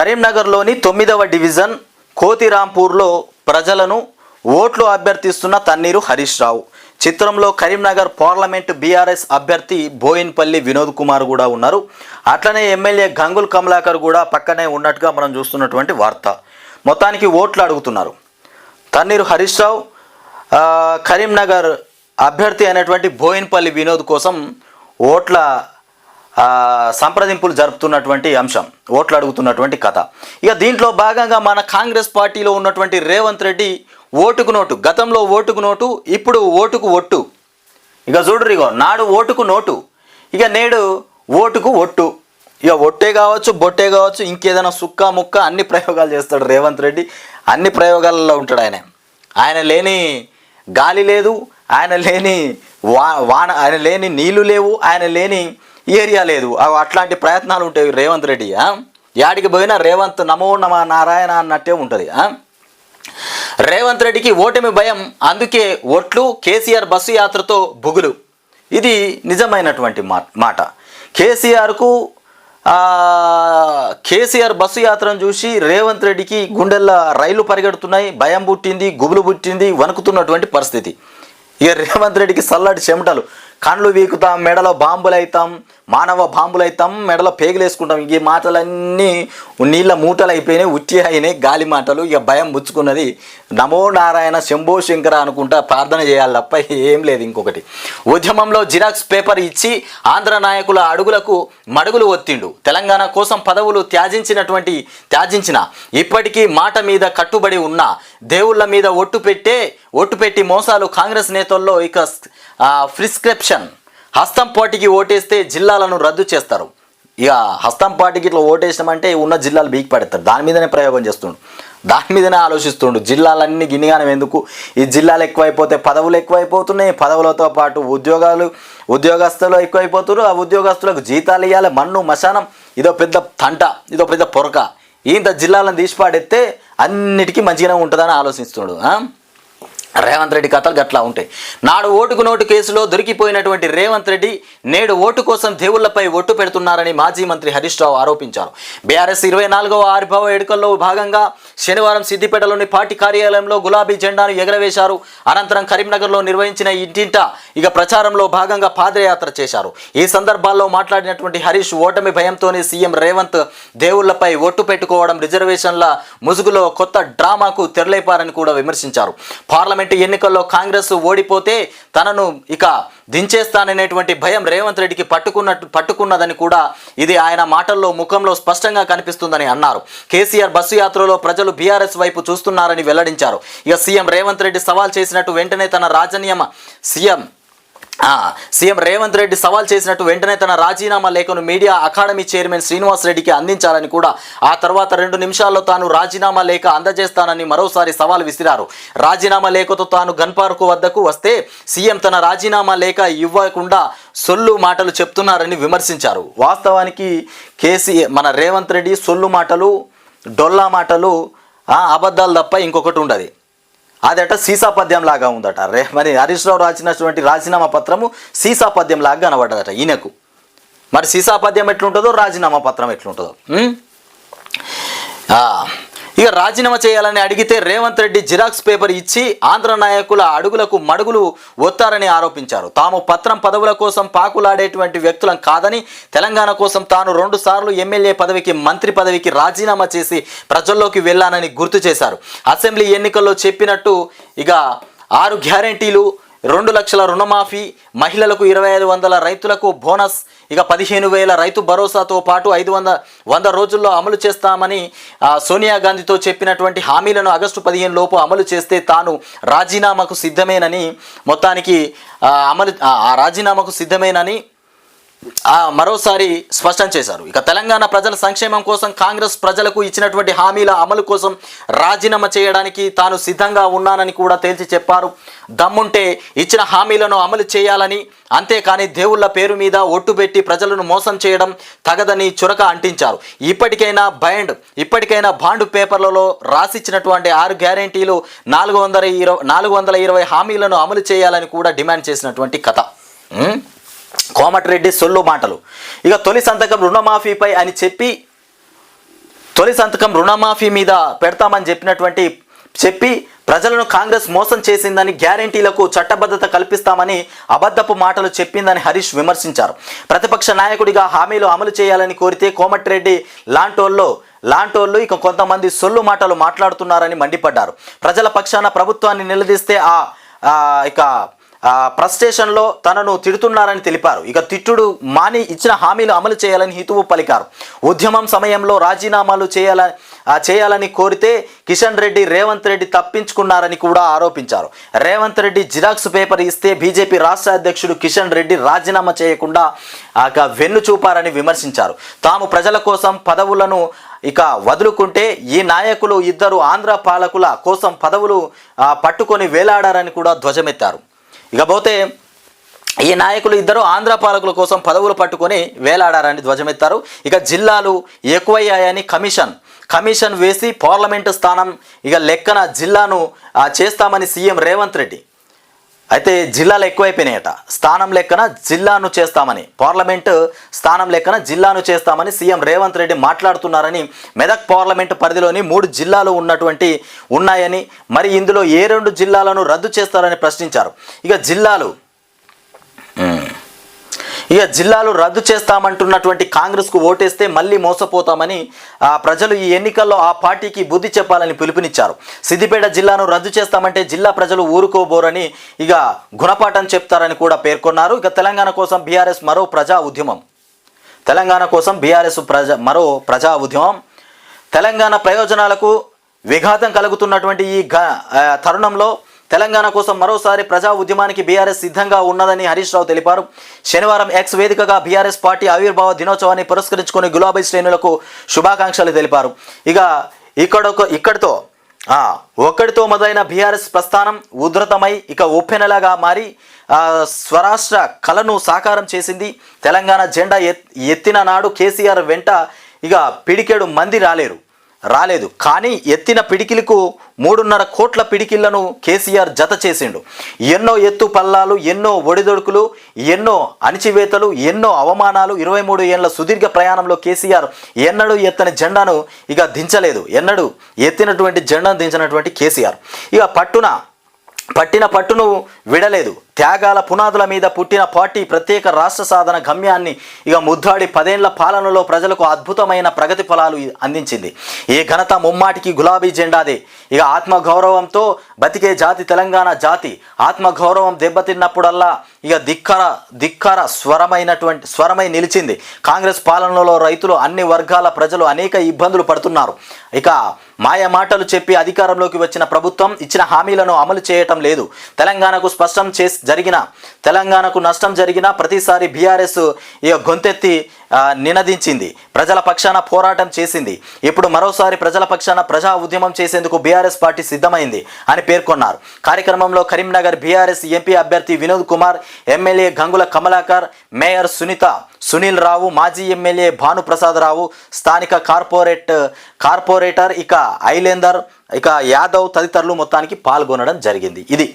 కరీంనగర్లోని తొమ్మిదవ డివిజన్ కోతిరాంపూర్లో ప్రజలను ఓట్లు అభ్యర్థిస్తున్న తన్నీరు హరీష్ రావు. చిత్రంలో కరీంనగర్ పార్లమెంట్ బీఆర్ఎస్ అభ్యర్థి బోయిన్పల్లి వినోద్ కుమార్ కూడా ఉన్నారు. అట్లనే ఎమ్మెల్యే గంగుల్ కమలాకర్ కూడా పక్కనే ఉన్నట్టుగా మనం చూస్తున్నటువంటి వార్త. మొత్తానికి ఓట్లు అడుగుతున్నారు. తన్నీరు హరీష్ రావు కరీంనగర్ అభ్యర్థి అయినటువంటి బోయిన్పల్లి వినోద్ కోసం ఓట్ల సంప్రదింపులు జరుపుతున్నటువంటి అంశం ఓట్లు అడుగుతున్నటువంటి కథ. ఇక దీంట్లో భాగంగా మన కాంగ్రెస్ పార్టీలో ఉన్నటువంటి రేవంత్ రెడ్డి ఓటుకు నోటు గతంలో ఓటుకు నోటు ఇప్పుడు ఓటుకు ఒట్టు. ఇక చూడరు ఇగో నాడు ఓటుకు నోటు ఇక నేడు ఓటుకు ఒట్టు. ఇక ఒట్టే కావచ్చు బొట్టే కావచ్చు ఇంకేదైనా సుక్క ముక్క అన్ని ప్రయోగాలు చేస్తాడు రేవంత్ రెడ్డి. అన్ని ప్రయోగాలలో ఉంటాడు ఆయన. ఆయన లేని గాలి లేదు ఆయన లేని వా వాన ఆయన లేని నీళ్ళు లేవు ఆయన లేని ఏరియా లేదు. అట్లాంటి ప్రయత్నాలు ఉంటాయి రేవంత్ రెడ్డి యాడికి పోయినా రేవంత్ నమో నమ నారాయణ అన్నట్టే ఉంటుంది రేవంత్ రెడ్డికి ఓటమి భయం అందుకే ఓట్లు కేసీఆర్ బస్సు యాత్రతో బుగులు. ఇది నిజమైనటువంటి మా మాట. కేసీఆర్కు కేసీఆర్ బస్సు యాత్రను చూసి రేవంత్ రెడ్డికి గుండెల్లో రైలు పరిగెడుతున్నాయి భయం పుట్టింది గుబులు పుట్టింది వణుకుతున్నటువంటి పరిస్థితి. ఇక రేవంత్ రెడ్డికి చల్లటి చెమటలు. కండ్లు వీకుతాం మెడలో బాంబులు అవుతాం మానవ బాంబులు అవుతాం మెడలో పేగులేసుకుంటాం. ఈ మాటలన్నీ నీళ్ళ మూటలు అయిపోయినాయి ఉట్టి అయినాయి గాలి మాటలు. ఇక భయం ముచ్చుకున్నది నమో నారాయణ శంభో శంకర అనుకుంటా ప్రార్థన చేయాలి తప్ప ఏం లేదు ఇంకొకటి. ఉద్యమంలో జిరాక్స్ పేపర్ ఇచ్చి ఆంధ్ర నాయకుల అడుగులకు మడుగులు ఒత్తిండు. తెలంగాణ కోసం పదవులు త్యాజించినటువంటి త్యాజించిన ఇప్పటికీ మాట మీద కట్టుబడి ఉన్న దేవుళ్ళ మీద ఒట్టు పెట్టే ఒట్టు పెట్టి మోసాలు కాంగ్రెస్ నేతల్లో ఇక ప్రిస్క్రిప్షన్ హస్తం పోటీకి ఓటేస్తే జిల్లాలను రద్దు చేస్తారు. ఇక హస్తం పార్టీకి ఇట్లా ఓటేసినామంటే ఉన్న జిల్లాలు బీకి పడతారు దాని మీదనే ప్రయోగం చేస్తుండు. దాని మీదనే ఆలోచిస్తుండు. జిల్లాలన్నీ గిన్నిగానం ఎందుకు? ఈ జిల్లాలు ఎక్కువైపోతే పదవులు ఎక్కువైపోతున్నాయి. పదవులతో పాటు ఉద్యోగాలు ఉద్యోగస్తులు ఎక్కువైపోతున్నారు. ఆ ఉద్యోగస్తులకు జీతాలు ఇవ్వాలి మన్ను మశానం ఇదో పెద్ద తంట ఇదో పెద్ద పొరక. ఇంత జిల్లాలను తీసిపాడెత్తే అన్నిటికీ మంచిగానే ఉంటుందని ఆలోచిస్తుండు. రేవంత్ రెడ్డి కథలు గట్లా ఉంటాయి. నాడు ఓటుకు నోటు కేసులో దొరికిపోయినటువంటి రేవంత్ రెడ్డి నేడు ఓటు కోసం దేవుళ్ళపై ఒట్టు పెడుతున్నారని మాజీ మంత్రి హరీష్ రావు ఆరోపించారు. బీఆర్ఎస్ ఇరవై నాలుగవ ఆవిర్భావ ఎడుకల్లో భాగంగా శనివారం సిద్దిపేటలోని పార్టీ కార్యాలయంలో గులాబీ జెండాను ఎగరవేశారు. అనంతరం కరీంనగర్లో నిర్వహించిన ఇంటింట ఇక ప్రచారంలో భాగంగా పాదయాత్ర చేశారు. ఈ సందర్భాల్లో మాట్లాడినటువంటి హరీష్ ఓటమి భయంతోనే సీఎం రేవంత్ దేవుళ్ళపై ఒట్టు పెట్టుకోవడం రిజర్వేషన్ల ముసుగులో కొత్త డ్రామాకు తెరలేపారని కూడా విమర్శించారు. పార్లమెంట్ ఎన్నికల్లో కాంగ్రెస్ ఓడిపోతే తనను ఇక దించేస్తాననేటువంటి భయం రేవంత్ రెడ్డికి పట్టుకున్నట్టు పట్టుకున్నదని కూడా ఇది ఆయన మాటల్లో ముఖంలో స్పష్టంగా కనిపిస్తుందని అన్నారు. కేసీఆర్ బస్సు యాత్రలో ప్రజలు బీఆర్ఎస్ వైపు చూస్తున్నారని వెల్లడించారు. ఇక సీఎం రేవంత్ రెడ్డి సవాల్ చేసినట్టు వెంటనే తన రాజనీయమ సీఎం సీఎం రేవంత్ రెడ్డి సవాల్ చేసినట్టు వెంటనే తన రాజీనామా లేఖను మీడియా అకాడమీ చైర్మన్ శ్రీనివాస్ రెడ్డికి అందించాలని కూడా ఆ తర్వాత రెండు నిమిషాల్లో తాను రాజీనామా లేఖ అందజేస్తానని మరోసారి సవాల్ విసిరారు. రాజీనామా లేఖతో తాను గన్ పార్కు వద్దకు వస్తే సీఎం తన రాజీనామా లేఖ ఇవ్వకుండా సొల్లు మాటలు చెప్తున్నారని విమర్శించారు. వాస్తవానికి కేసీ మన రేవంత్ రెడ్డి సొల్లు మాటలు డొల్లా మాటలు అబద్ధాలు తప్ప ఇంకొకటి ఉండదు. అదట సీసా పద్యం లాగా ఉందట. రే మరి హరీష్ రావు రాసినటువంటి రాజీనామా పత్రము సీసా పద్యం లాగా కనబడ్డదట ఈయనకు. మరి సీసా పద్యం ఎట్లుంటుందో రాజీనామా పత్రం ఎట్లుంటుందో. ఆ, ఇక రాజీనామా చేయాలని అడిగితే రేవంత్ రెడ్డి జిరాక్స్ పేపర్ ఇచ్చి ఆంధ్ర నాయకుల అడుగులకు మడుగులు ఒత్తారని ఆరోపించారు. తాము పత్రం పదవుల కోసం పాకులాడేటువంటి వ్యక్తులం కాదని తెలంగాణ కోసం తాను రెండు సార్లు ఎమ్మెల్యే పదవికి మంత్రి పదవికి రాజీనామా చేసి ప్రజల్లోకి వెళ్ళానని గుర్తు చేశారు. అసెంబ్లీ ఎన్నికల్లో చెప్పినట్టు ఇక ఆరు గ్యారంటీలు రెండు లక్షల రుణమాఫీ మహిళలకు ఇరవై ఐదు వందల రైతులకు బోనస్ ఇక పదిహేను వేల రైతు భరోసాతో పాటు ఐదు వంద వంద రోజుల్లో అమలు చేస్తామని సోనియా గాంధీతో చెప్పినటువంటి హామీలను ఆగస్టు పదిహేను లోపు అమలు చేస్తే తాను రాజీనామాకు సిద్ధమేనని మొత్తానికి అమలు ఆ, రాజీనామాకు సిద్ధమేనని మరోసారి స్పష్టం చేశారు. ఇక తెలంగాణ ప్రజల సంక్షేమం కోసం కాంగ్రెస్ ప్రజలకు ఇచ్చినటువంటి హామీల అమలు కోసం రాజీనామా చేయడానికి తాను సిద్ధంగా ఉన్నానని కూడా తేల్చి చెప్పారు. దమ్ముంటే ఇచ్చిన హామీలను అమలు చేయాలని అంతేకాని దేవుళ్ళ పేరు మీద ఒట్టు పెట్టి ప్రజలను మోసం చేయడం తగదని చురక అంటించారు. ఇప్పటికైనా బైండ్ ఇప్పటికైనా బాండ్ పేపర్లలో రాసిచ్చినటువంటి ఆరు గ్యారెంటీలు నాలుగు వందల ఇరవై నాలుగు వందల ఇరవై హామీలను అమలు చేయాలని కూడా డిమాండ్ చేసినటువంటి కథ. కోమటిరెడ్డి సొల్లు మాటలు. ఇక తొలి సంతకం రుణమాఫీపై అని చెప్పి తొలి సంతకం రుణమాఫీ మీద పెడతామని చెప్పినటువంటి చెప్పి ప్రజలను కాంగ్రెస్ మోసం చేసిందని గ్యారంటీలకు చట్టబద్ధత కల్పిస్తామని అబద్ధపు మాటలు చెప్పిందని హరీష్ విమర్శించారు. ప్రతిపక్ష నాయకుడిగా హామీలు అమలు చేయాలని కోరితే కోమటిరెడ్డి లాంటోల్లో లాంటోళ్ళు ఇక కొంతమంది సొల్లు మాటలు మాట్లాడుతున్నారని మండిపడ్డారు. ప్రజల పక్షాన ప్రభుత్వాన్ని నిలదీస్తే ఆ ఆ, ఇక ప్రెస్ స్టేషన్లో తనను తిడుతున్నారని తెలిపారు. ఇక తిట్టుడు మాని ఇచ్చిన హామీలు అమలు చేయాలని హితువు పలికారు. ఉద్యమం సమయంలో రాజీనామాలు చేయాల చేయాలని కోరితే కిషన్ రెడ్డి రేవంత్ రెడ్డి తప్పించుకున్నారని కూడా ఆరోపించారు. రేవంత్ రెడ్డి జిరాక్స్ పేపర్ ఇస్తే బీజేపీ రాష్ట్ర అధ్యక్షుడు కిషన్ రెడ్డి రాజీనామా చేయకుండా ఆక వెన్ను చూపారని విమర్శించారు. తాము ప్రజల కోసం పదవులను ఇక వదులుకుంటే ఈ నాయకులు ఇద్దరు ఆంధ్ర పాలకుల కోసం పదవులు పట్టుకొని వేలాడారని కూడా ధ్వజమెత్తారు. ఇకపోతే ఈ నాయకులు ఇద్దరు ఆంధ్ర పాలకుల కోసం పదవులు పట్టుకొని వేలాడారని ధ్వజమెత్తారు. ఇక జిల్లాలు ఎక్కువయ్యాయని కమిషన్. కమిషన్ వేసి పార్లమెంటు స్థానం ఇక లెక్కన జిల్లాను ఆ, చేస్తామని సీఎం రేవంత్ రెడ్డి. అయితే జిల్లాలు ఎక్కువైపోయినాయట. స్థానం లెక్కన జిల్లాను చేస్తామని పార్లమెంటు స్థానం లెక్కన జిల్లాను చేస్తామని సీఎం రేవంత్ రెడ్డి మాట్లాడుతున్నారని మెదక్ పార్లమెంటు పరిధిలోని మూడు జిల్లాలు ఉన్నటువంటి ఉన్నాయని మరి ఇందులో ఏ రెండు జిల్లాలను రద్దు చేస్తారని ప్రశ్నించారు. ఇక జిల్లాలు ఇక జిల్లాలు రద్దు చేస్తామంటున్నటువంటి కాంగ్రెస్కు ఓటేస్తే మళ్ళీ మోసపోతామని ఆ ప్రజలు ఈ ఎన్నికల్లో ఆ పార్టీకి బుద్ధి చెప్పాలని పిలుపునిచ్చారు. సిద్దిపేట జిల్లాను రద్దు చేస్తామంటే జిల్లా ప్రజలు ఊరుకోబోరని ఇక గుణపాఠం చెప్తారని కూడా పేర్కొన్నారు. ఇక తెలంగాణ కోసం బీఆర్ఎస్ మరో ప్రజా ఉద్యమం. తెలంగాణ కోసం బీఆర్ఎస్ ప్రజా మరో ప్రజా ఉద్యమం. తెలంగాణ ప్రయోజనాలకు విఘాతం కలుగుతున్నటువంటి ఈ తరుణంలో తెలంగాణ కోసం మరోసారి ప్రజా ఉద్యమానికి బీఆర్ఎస్ సిద్ధంగా ఉన్నదని హరీష్ రావు తెలిపారు. శనివారం ఎక్స్ వేదికగా బీఆర్ఎస్ పార్టీ ఆవిర్భావ దినోత్సవాన్ని పురస్కరించుకొని గులాబీ శ్రేణులకు శుభాకాంక్షలు తెలిపారు. ఇక ఇక్కడొక ఇక్కడితో ఒక్కడితో మొదలైన బీఆర్ఎస్ ప్రస్థానం ఉధృతమై ఇక ఉప్పెనలాగా మారి స్వరాష్ట్ర కళను సాకారం చేసింది. తెలంగాణ జెండా ఎత్తిన నాడు కేసీఆర్ వెంట ఇక పిడికేడు మంది రాలేరు. రాలేదు. కానీ ఎత్తిన పిడికిలకు మూడున్నర కోట్ల పిడికిళ్ళను కేసీఆర్ జత చేసిండు. ఎన్నో ఎత్తు పల్లాలు ఎన్నో ఒడిదొడుకులు ఎన్నో అణిచివేతలు ఎన్నో అవమానాలు ఇరవై మూడు ఏళ్ళ సుదీర్ఘ ప్రయాణంలో కేసీఆర్ ఎన్నడూ ఎత్తని జెండాను ఇక దించలేదు. ఎన్నడూ ఎత్తినటువంటి జెండాను దించినటువంటి కేసీఆర్. ఇక పట్టున పట్టిన పట్టును విడలేదు. త్యాగాల పునాదుల మీద పుట్టిన పార్టీ ప్రత్యేక రాష్ట్ర సాధన గమ్యాన్ని ఇక ముద్దాడి పదేళ్ళ పాలనలో ప్రజలకు అద్భుతమైన ప్రగతి ఫలాలు అందించింది. ఈ ఘనత ముమ్మాటికి గులాబీ జెండాదే. ఇక ఆత్మగౌరవంతో బతికే జాతి తెలంగాణ జాతి. ఆత్మగౌరవం దెబ్బతిన్నప్పుడల్లా ఇక ధిక్కర ధిక్కర స్వరమైనటువంటి స్వరమై నిలిచింది. కాంగ్రెస్ పాలనలో రైతులు అన్ని వర్గాల ప్రజలు అనేక ఇబ్బందులు పడుతున్నారు. ఇక మాయ మాటలు చెప్పి అధికారంలోకి వచ్చిన ప్రభుత్వం ఇచ్చిన హామీలను అమలు చేయటం లేదు. తెలంగాణకు స్పష్టం చేసి జరిగిన తెలంగాణకు నష్టం జరిగిన ప్రతిసారి బీఆర్ఎస్ ఈ గొంతెత్తి నినదించింది. ప్రజల పక్షాన పోరాటం చేసింది. ఇప్పుడు మరోసారి ప్రజల పక్షాన ప్రజా ఉద్యమం చేసేందుకు బీఆర్ఎస్ పార్టీ సిద్ధమైంది అని పేర్కొన్నారు. కార్యక్రమంలో కరీంనగర్ బీఆర్ఎస్ ఎంపీ అభ్యర్థి వినోద్ కుమార్ ఎమ్మెల్యే గంగుల కమలాకర్ మేయర్ సునీత సునీల్ రావు మాజీ ఎమ్మెల్యే భానుప్రసాద్ రావు స్థానిక కార్పొరేట్ కార్పొరేటర్ ఇక ఐలేందర్ ఇక యాదవ్ తదితరులు మొత్తానికి పాల్గొనడం జరిగింది. ఇది.